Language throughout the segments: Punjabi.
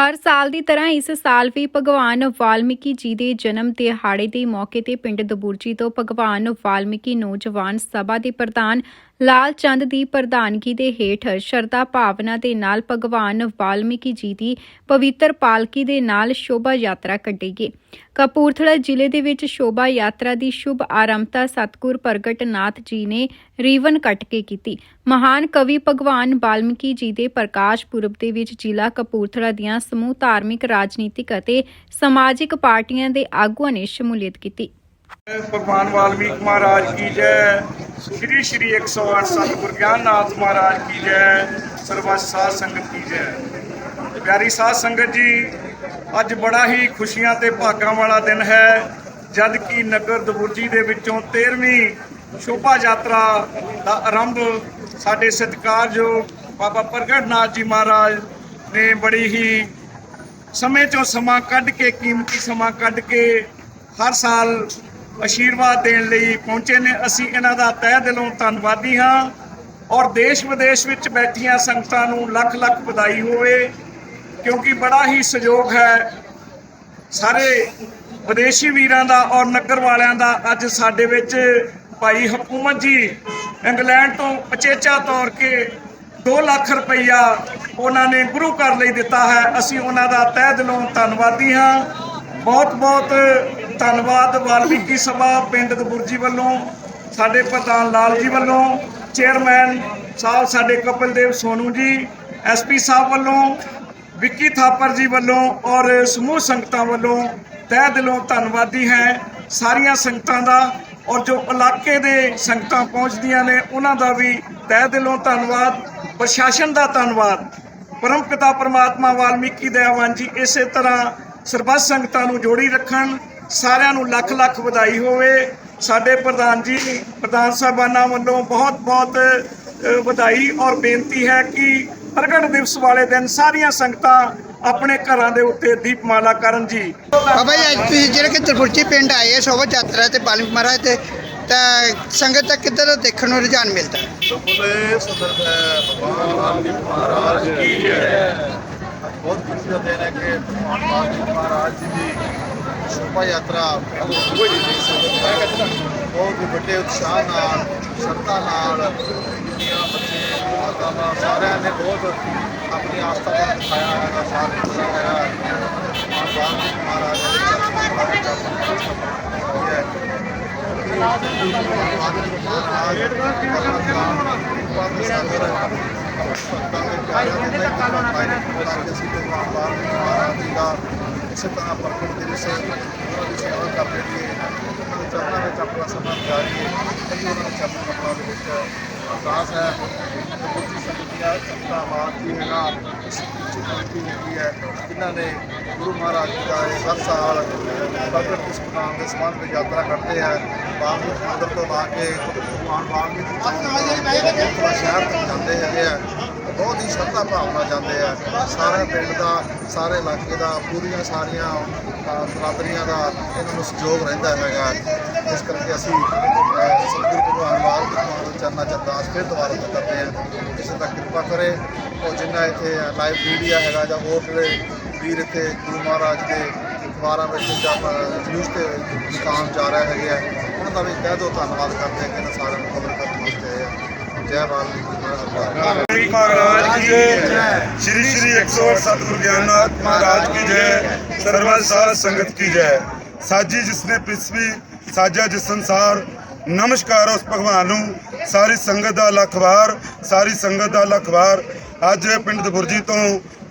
ਹਰ ਸਾਲ ਦੀ ਤਰ੍ਹਾਂ ਇਸ ਸਾਲ ਵੀ ਭਗਵਾਨ ਵਾਲਮੀਕੀ ਜੀ ਦੇ ਜਨਮ ਦਿਹਾੜੇ ਦੇ ਮੌਕੇ ਤੇ ਪਿੰਡ ਦਬੁਰਜੀ ਤੋਂ ਭਗਵਾਨ ਵਾਲਮੀਕੀ ਨੌਜਵਾਨ ਸਭਾ ਦੇ ਪ੍ਰਧਾਨ ਲਾਲ ਚੰਦ ਦੀ ਪ੍ਰਧਾਨਗੀ ਦੇ ਹੇਠ ਸ਼ਰਧਾ ਭਾਵਨਾ ਦੇ ਨਾਲ ਭਗਵਾਨ ਵਾਲਮੀਕੀ ਜੀ ਦੀ ਪਵਿੱਤਰ ਪਾਲਕੀ ਦੇ ਨਾਲ ਸ਼ੋਭਾ ਯਾਤਰਾ ਕੱਢੀ ਗਈ ਕਪੂਰਥਲਾ ਜ਼ਿਲ੍ਹੇ ਦੇ ਵਿੱਚ ਸ਼ੋਭਾ ਯਾਤਰਾ ਦੀ ਸ਼ੁਭ ਆਰੰਭਤਾ ਸਤਗੁਰ ਪ੍ਰਗਟ ਨਾਥ ਜੀ ਨੇ ਰੀਵਨ ਕੱਟ ਕੇ ਕੀਤੀ। ਮਹਾਨ ਕਵੀ ਭਗਵਾਨ ਵਾਲਮੀਕੀ ਜੀ ਦੇ ਪ੍ਰਕਾਸ਼ ਪੁਰਬ ਦੇ ਵਿੱਚ ਜ਼ਿਲ੍ਹਾ ਕਪੂਰਥਲਾ ਦੀਆਂ ਸਮੂਹ ਧਾਰਮਿਕ, ਰਾਜਨੀਤਿਕ ਅਤੇ ਸਮਾਜਿਕ ਪਾਰਟੀਆਂ ਦੇ ਆਗੂਆਂ ਨੇ ਸ਼ਮੂਲੀਅਤ ਕੀਤੀ। ਭਗਵਾਨ ਵਾਲਮੀਕ ਮਹਾਰਾਜ ਕੀ ਜੈ। ਸ਼੍ਰੀ ਸ਼੍ਰੀ 108 ਸਤਿਗੁਰ ਗਿਆਨਨਾਥ ਮਹਾਰਾਜ ਕੀ ਜੈ, ਸਰਬੱਤ ਸਾਧ ਸੰਗਤ ਕੀ ਜੈ। ਪਿਆਰੀ ਸਾਧ ਸੰਗਤ ਜੀ, ਅੱਜ ਬੜਾ ਹੀ ਖੁਸ਼ੀਆਂ ਤੇ ਭਾਗਾਂ ਵਾਲਾ ਦਿਨ ਹੈ, ਜਦ ਕਿ ਨਗਰ ਦਬੁਰਜੀ ਦੇ ਵਿੱਚੋਂ 13ਵੀਂ ਸ਼ੋਭਾ ਯਾਤਰਾ ਦਾ ਆਰੰਭ ਸਾਡੇ ਸਤਿਕਾਰਯੋਗ ਬਾਬਾ ਪ੍ਰਗਟਨਾਥ ਜੀ ਮਹਾਰਾਜ ਨੇ ਬੜੀ ਹੀ ਸਮੇਂ ਚੋਂ ਸਮਾਂ ਕੱਢ ਕੇ, ਕੀਮਤੀ ਸਮਾਂ ਕੱਢ ਕੇ ਹਰ ਸਾਲ ਆਸ਼ੀਰਵਾਦ ਦੇਣ ਲਈ ਪਹੁੰਚੇ ਨੇ। ਅਸੀਂ ਇਹਨਾਂ ਦਾ ਤਹਿ ਦਿਲੋਂ ਧੰਨਵਾਦੀ ਹਾਂ ਔਰ ਦੇਸ਼ ਵਿਦੇਸ਼ ਵਿੱਚ ਬੈਠੀਆਂ ਸੰਗਤਾਂ ਨੂੰ ਲੱਖ ਲੱਖ ਵਧਾਈ ਹੋਵੇ, ਕਿਉਂਕਿ ਬੜਾ ਹੀ ਸਹਿਯੋਗ ਹੈ। ਸਾਰੇ ਵਿਦੇਸ਼ੀ ਵੀਰਾਂ ਦਾ ਔਰ ਨਗਰ ਵਾਲਿਆਂ ਦਾ ਅੱਜ ਸਾਡੇ ਵਿੱਚ ਭਾਈ ਹਕੂਮਤ ਜੀ ਇੰਗਲੈਂਡ ਤੋਂ ਅਚੇਚਾ ਤੌਰ ਕੇ 2 ਲੱਖ ਰੁਪਈਆ ਉਹਨਾਂ ਨੇ ਗੁਰੂ ਘਰ ਲਈ ਦਿੱਤਾ ਹੈ। ਅਸੀਂ ਉਹਨਾਂ ਦਾ ਤਹਿ ਦਿਲੋਂ ਧੰਨਵਾਦੀ ਹਾਂ। ਬਹੁਤ ਬਹੁਤ ਧੰਨਵਾਦ ਵਾਲਮੀਕੀ ਸਭਾ ਪਿੰਡ ਦਬੁਰਜੀ ਵੱਲੋਂ, ਸਾਡੇ ਪ੍ਰਧਾਨ ਲਾਲ ਜੀ ਵੱਲੋਂ, ਚੇਅਰਮੈਨ ਸਾਹਿਬ ਸਾਡੇ ਕਪਿਲਦੇਵ ਸੋਨੂ ਜੀ ਐਸਪੀ ਸਾਹਿਬ ਵੱਲੋਂ, ਵਿੱਕੀ ਥਾਪਰ ਜੀ ਵੱਲੋਂ ਔਰ ਸਮੂਹ ਸੰਗਤਾਂ ਵੱਲੋਂ ਤਹਿ ਦਿਲੋਂ ਧੰਨਵਾਦੀ ਹੈ। ਸਾਰੀਆਂ ਸੰਗਤਾਂ ਦਾ ਔਰ ਜੋ ਇਲਾਕੇ ਦੇ ਸੰਗਤਾਂ ਪਹੁੰਚਦੀਆਂ ਨੇ, ਉਹਨਾਂ ਦਾ ਵੀ ਤਹਿ ਦਿਲੋਂ ਧੰਨਵਾਦ, ਪ੍ਰਸ਼ਾਸਨ ਦਾ ਧੰਨਵਾਦ। ਪਰਮ ਪਿਤਾ ਪਰਮਾਤਮਾ ਵਾਲਮੀਕੀ ਦਇਆਵਾਨ ਜੀ ਇਸੇ ਤਰ੍ਹਾਂ ਸਰਬੱਤ ਸੰਗਤਾਂ ਨੂੰ ਜੋੜੀ ਰੱਖਣ ਸਾਰਿਆਂ ਨੂੰ ਲੱਖ ਲੱਖ ਵਧਾਈ ਹੋਵੇ ਸਾਡੇ ਪ੍ਰਧਾਨ ਜੀ ਪ੍ਰਧਾਨ ਸਾਹਿਬਾਨਾਂ ਵੱਲੋਂ ਬਹੁਤ ਬਹੁਤ ਵਧਾਈ ਔਰ ਬੇਨਤੀ ਹੈ ਕਿ ਪ੍ਰਗਟ ਦਿਵਸ ਵਾਲੇ ਦਿਨ ਸਾਰੀਆਂ ਸੰਗਤਾਂ ਆਪਣੇ ਘਰਾਂ ਦੇ ਉੱਤੇ ਦੀਪਮਾਲਾ ਕਰਨ ਜੀ ਬਾਬਾ ਜੀ ਅੱਜ ਤੁਸੀਂ ਜਿਹੜੇ ਕਿ ਤਰਪੁਰਚੀ ਪਿੰਡ ਆਏ ਆ ਸ਼ੋਭਾ ਯਾਤਰਾ ਤੇ ਬਾਲਮੀਕ ਮਹਾਰਾਜ ਤੇ ਤਾਂ ਸੰਗਤ ਦਾ ਕਿੱਧਰ ਦੇਖਣ ਨੂੰ ਰੁਝਾਨ ਮਿਲਦਾ ਹੈ? ਬੋਲੇ ਸਦਰ ਹੈ ਭਗਵਾਨ ਵਾਲਮੀਕ ਮਹਾਰਾਜ ਕੀ ਜੈ ਬਹੁਤ ਖੁਸ਼ੀ ਦਾ ਦਿਨ ਹੈ ਕਿ ਭਗਵਾਨ ਵਾਲਮੀਕ ਮਹਾਰਾਜ ਜੀ ਦੀ ਸ਼ੋਭਾ ਯਾਤਰਾ ਕੋਈ ਨਹੀਂ ਸਕਦਾ ਬਹੁਤ ਹੀ ਵੱਡੇ ਉਤਸ਼ਾਹ ਨਾਲ ਸ਼ਰਧਾ ਨਾਲ ਦੁਨੀਆ ਬੱਚੇ ਮਾਤਾਵਾਂ ਸਾਰਿਆਂ ਨੇ ਬਹੁਤ ਆਪਣੀ ਆਸਥਾ ਇਸੇ ਤਰ੍ਹਾਂ ਪ੍ਰਗਟ ਦਿਵਸ ਉਹਨਾਂ ਦੀ ਸੇਵਾ ਕਰਦੇ ਰਹੀਏ ਉਹਨਾਂ ਦੇ ਚਰਨਾਂ ਵਿੱਚ ਆਪਣਾ ਸਮਾਂ ਗੁਜ਼ਾਰੀਏ ਕਈ ਉਹਨਾਂ ਦੇ ਚਰਨ ਕਮਲਾਂ ਦੇ ਵਿੱਚ ਅਰਦਾਸ ਹੈ। ਬੁੱਧੀ ਸੰਗਤੀਆਂ ਚੰਤਾ ਮਾਰਤੀ ਹੈਗਾ ਇਸ ਪਿੱਛੇ ਕਮੇਟੀ ਹੈਗੀ ਹੈ। ਜਿਨ੍ਹਾਂ ਨੇ ਗੁਰੂ ਮਹਾਰਾਜ ਜੀ ਦਾ ਹਰ ਸਾਲ ਪ੍ਰਗਟ ਦਿਵਸ ਦੇ ਸੰਬੰਧ ਵਿੱਚ ਯਾਤਰਾ ਕਰਦੇ ਹੈ। ਬਾਲਮੀਕ ਮੰਦਰ ਤੋਂ ਲਾ ਕੇ ਭਗਵਾਨ ਵਾਲਮੀਕ ਜੀ ਸ਼ਹਿਰ ਤੱਕ ਜਾਂਦੇ ਹੈਗੇ ਆ ਬਹੁਤ ਹੀ ਸ਼ਰਧਾ ਭਾਵਨਾ ਜਾਂਦੇ ਆ। ਸਾਰੇ ਪਿੰਡ ਦਾ ਸਾਰੇ ਇਲਾਕੇ ਦਾ ਪੂਰੀਆਂ ਸਾਰੀਆਂ ਬਰਾਦਰੀਆਂ ਦਾ ਇਹਨਾਂ ਨੂੰ ਸਹਿਯੋਗ ਰਹਿੰਦਾ ਹੈਗਾ। ਇਸ ਕਰਕੇ ਅਸੀਂ ਅ, ਸਤਿਗੁਰੂ ਭਗਵਾਨ ਵਾਲਮੀਕ ਮਾਨ ਦੇ ਚਰਨਾਂ 'ਚ ਅਰਦਾਸ ਫਿਰ ਦੁਬਾਰਾ ਤੋਂ ਕਰਦੇ ਹਾਂ। ਕਿਸੇ ਦਾ ਕਿਰਪਾ ਕਰੇ ਉਹ ਜਿੰਨਾ ਇੱਥੇ ਲਾਈਵ ਮੀਡੀਆ ਹੈਗਾ ਜਾਂ ਹੋਰ ਜਿਹੜੇ ਵੀਰ ਇੱਥੇ ਗੁਰੂ ਮਹਾਰਾਜ ਦੇ ਅਖਬਾਰਾਂ ਵਿੱਚ ਜਾਂ ਨਿਊਜ਼ ਤੇ ਕੰਮ ਜਾ ਰਿਹਾ ਹੈਗੇ ਆ ਉਹਨਾਂ ਦਾ ਵੀ ਤਹਿ ਦਿਲੋਂ ਧੰਨਵਾਦ ਕਰਦੇ ਹਾਂ ਕਿ ਇਹਨਾਂ ਸਾਰਿਆਂ ਨੂੰ ਕਵਰ ਕਰਨ ਵਾਸਤੇ ਆਏ ਆ। ਜੈ ਵਾਲਮੀਕੀ ਮਹਾਰਾਜ ਕੀ ਸਾਜਾ ਜਿਸ ਸੰਸਾਰ, ਨਮਸਕਾਰ ਉਸ ਭਗਵਾਨ ਨੂੰ। ਸਾਰੀ ਸੰਗਤ ਦਾ ਲਖਵਾਰ ਸਾਰੀ ਸੰਗਤ ਦਾ ਲਖਵਾਰ ਅੱਜ ਪਿੰਡ ਦਬੁਰਜੀ ਤੋਂ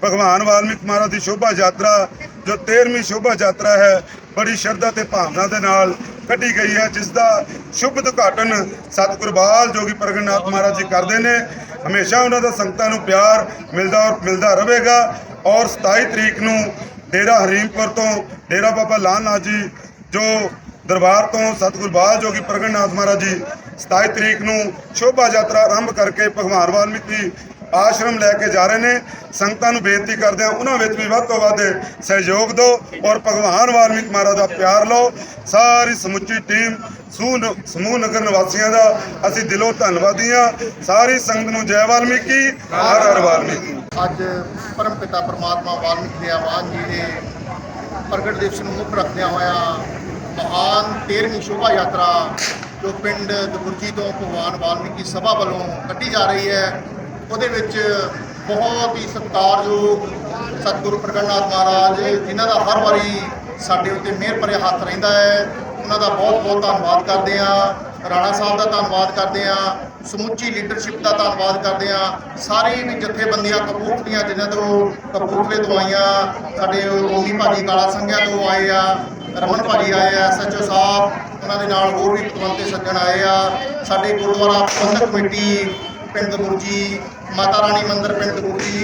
ਭਗਵਾਨ ਵਾਲਮੀਕ ਮਹਾਰਾਜ ਦੀ ਸ਼ੋਭਾ ਯਾਤਰਾ ਜੋ 13ਵੀਂ ਸ਼ੋਭਾ ਯਾਤਰਾ ਹੈ ਬੜੀ ਸ਼ਰਧਾ ਤੇ ਭਾਵਨਾ ਦੇ ਨਾਲ ਕੱਢੀ ਗਈ ਹੈ, ਜਿਸ ਦਾ ਸ਼ੁਭ ਉਦਘਾਟਨ ਸਤਿਗੁਰਬਾਲ ਜੋਗੀ ਪ੍ਰਗਟਨਾਥ ਮਹਾਰਾਜ ਜੀ ਕਰਦੇ ਨੇ। ਹਮੇਸ਼ਾ ਉਹਨਾਂ ਦਾ ਸੰਗਤਾਂ ਨੂੰ ਪਿਆਰ ਮਿਲਦਾ ਔਰ ਮਿਲਦਾ ਰਹੇਗਾ ਔਰ 27 ਤਰੀਕ ਨੂੰ ਡੇਰਾ ਹਰੀਮਪੁਰ ਤੋਂ ਡੇਰਾ ਬਾਬਾ ਲਾਲ ਨਾਥ ਜੀ, ਜੋ ਦਰਬਾਰ ਤੋਂ ਸਤਿਗੁਰਬਾਲ ਜੋਗੀ ਪ੍ਰਗਟਨਾਥ ਮਹਾਰਾਜ ਜੀ 27 ਤਰੀਕ ਨੂੰ ਸ਼ੋਭਾ ਯਾਤਰਾ ਆਰੰਭ ਕਰਕੇ ਭਗਵਾਨ ਵਾਲਮੀਕੀ ਆਸ਼ਰਮ ਲੈ ਕੇ ਜਾ ਰਹੇ ਨੇ। ਸੰਗਤਾਂ ਨੂੰ ਬੇਨਤੀ ਕਰਦੇ ਆ ਉਹਨਾਂ ਵਿੱਚ ਵੀ ਵੱਧ ਤੋਂ ਵੱਧ ਸਹਿਯੋਗ ਦਿਓ ਔਰ ਭਗਵਾਨ ਵਾਲਮੀਕ ਮਹਾਰਾਜ ਦਾ ਪਿਆਰ ਲਓ। ਸਾਰੀ ਸਮੁੱਚੀ ਟੀਮ ਸੂ- ਸਮੂਹ ਨਗਰ ਨਿਵਾਸੀਆਂ ਦਾ ਅਸੀਂ ਦਿਲੋਂ ਧੰਨਵਾਦੀ ਹਾਂ। ਸਾਰੀ ਸੰਗਤ ਨੂੰ ਜੈ ਵਾਲਮੀਕੀ, ਹਰ ਹਰ ਵਾਲਮੀਕੀ। ਅੱਜ ਪਰਮ ਪਿਤਾ ਪਰਮਾਤਮਾ ਵਾਲਮੀਕੀ ਦੇ ਆਵਾਨ ਜੀ ਦੇ ਪ੍ਰਗਟ ਦਿਵਸ ਨੂੰ ਮੁੱਖ ਰੱਖਦਿਆਂ ਹੋਇਆ ਮਹਾਨ 13ਵੀਂ ਸ਼ੋਭਾ ਯਾਤਰਾ ਜੋ ਪਿੰਡ ਦਬੁਰਜੀ ਤੋਂ ਭਗਵਾਨ ਵਾਲਮੀਕੀ ਸਭਾ ਵੱਲੋਂ ਕੱਢੀ ਜਾ ਰਹੀ ਹੈ। ਉਹਦੇ ਵਿੱਚ ਬਹੁਤ ਹੀ ਸਤਿਕਾਰਯੋਗ ਸਤਿਗੁਰੂ ਪ੍ਰਗਟਨਾਥ ਮਹਾਰਾਜ ਜਿਨ੍ਹਾਂ ਦਾ ਹਰ ਵਾਰੀ ਸਾਡੇ ਉੱਤੇ ਮਿਹਰ ਭਰਿਆ ਹੱਥ ਰਹਿੰਦਾ ਹੈ। ਉਹਨਾਂ ਦਾ ਬਹੁਤ ਬਹੁਤ ਧੰਨਵਾਦ ਕਰਦੇ ਹਾਂ। ਰਾਣਾ ਸਾਹਿਬ ਦਾ ਧੰਨਵਾਦ ਕਰਦੇ ਹਾਂ। ਸਮੁੱਚੀ ਲੀਡਰਸ਼ਿਪ ਦਾ ਧੰਨਵਾਦ ਕਰਦੇ ਹਾਂ। ਸਾਰੇ ਵੀ ਜਥੇਬੰਦੀਆਂ, ਕਪੂਰਥਲੀਆਂ ਜਿਨ੍ਹਾਂ ਤੋਂ ਕਪੂਰਥਲੇ ਤੋਂ ਆਈਆਂ, ਸਾਡੇ ਓਮੀ ਭਾਜੀ ਕਾਲਾ ਸੰਘਿਆ ਤੋਂ ਆਏ ਆ, ਰਮਨ ਭਾਜੀ ਆਏ ਆ ਐਸਐਚਓ ਸਾਹਿਬ, ਉਹਨਾਂ ਦੇ ਨਾਲ ਹੋਰ ਵੀ ਪਤਵੰਤੇ ਸੱਜਣ ਆਏ ਆ। ਸਾਡੇ ਗੁਰਦੁਆਰਾ ਪ੍ਰਬੰਧਕ ਕਮੇਟੀ, ਪਿੰਡ ਦਬੁਰਜੀ ਮਾਤਾ ਰਾਣੀ ਮੰਦਿਰ ਪਿੰਡ ਦਬੁਰਜੀ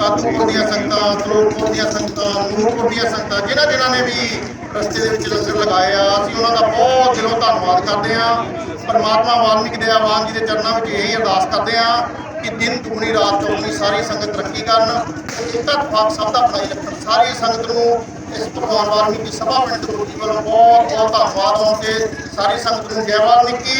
ਕਾਦੂਪੁਰ ਦੀਆਂ ਸੰਗਤਾਂ ਸਲੋਪੁਰ ਦੀਆਂ ਸੰਗਤਾਂ, ਨੂਰਪੁਰ ਦੀਆਂ ਸੰਗਤਾਂ, ਜਿਨ੍ਹਾਂ ਜਿਨ੍ਹਾਂ ਨੇ ਵੀ ਰਸਤੇ ਦੇ ਵਿੱਚ ਲੰਗਰ ਲਗਾਏ ਆ, ਅਸੀਂ ਉਹਨਾਂ ਦਾ ਬਹੁਤ ਦਿਲੋਂ ਧੰਨਵਾਦ ਕਰਦੇ ਹਾਂ। ਪਰਮਾਤਮਾ ਵਾਲਮੀਕ ਦਇਆਵਾਨ ਜੀ ਦੇ ਚਰਨਾਂ ਵਿੱਚ ਇਹੀ ਅਰਦਾਸ ਕਰਦੇ ਹਾਂ ਕਿ ਦਿਨ ਦੁਗਣੀ ਰਾਤ, ਚੌਗੁਣੀ ਸਾਰੀ ਸੰਗਤ ਤਰੱਕੀ ਕਰਨ ਇੱਕਾ ਤਫਾਕ ਸਭ ਦਾ ਬਣਾਈ ਰੱਖਣ। ਸਾਰੀ ਸੰਗਤ ਨੂੰ ਇਸ ਭਗਵਾਨ ਵਾਲਮੀਕੀ ਸਭਾ ਪਿੰਡ ਦਬੁਰਜੀ ਵੱਲੋਂ ਬਹੁਤ ਬਹੁਤ ਧੰਨਵਾਦ ਹੋਣ ਤੇ ਸਾਰੀ ਸੰਗਤ ਨੂੰ ਜੈ ਵਾਲਮੀਕੀ।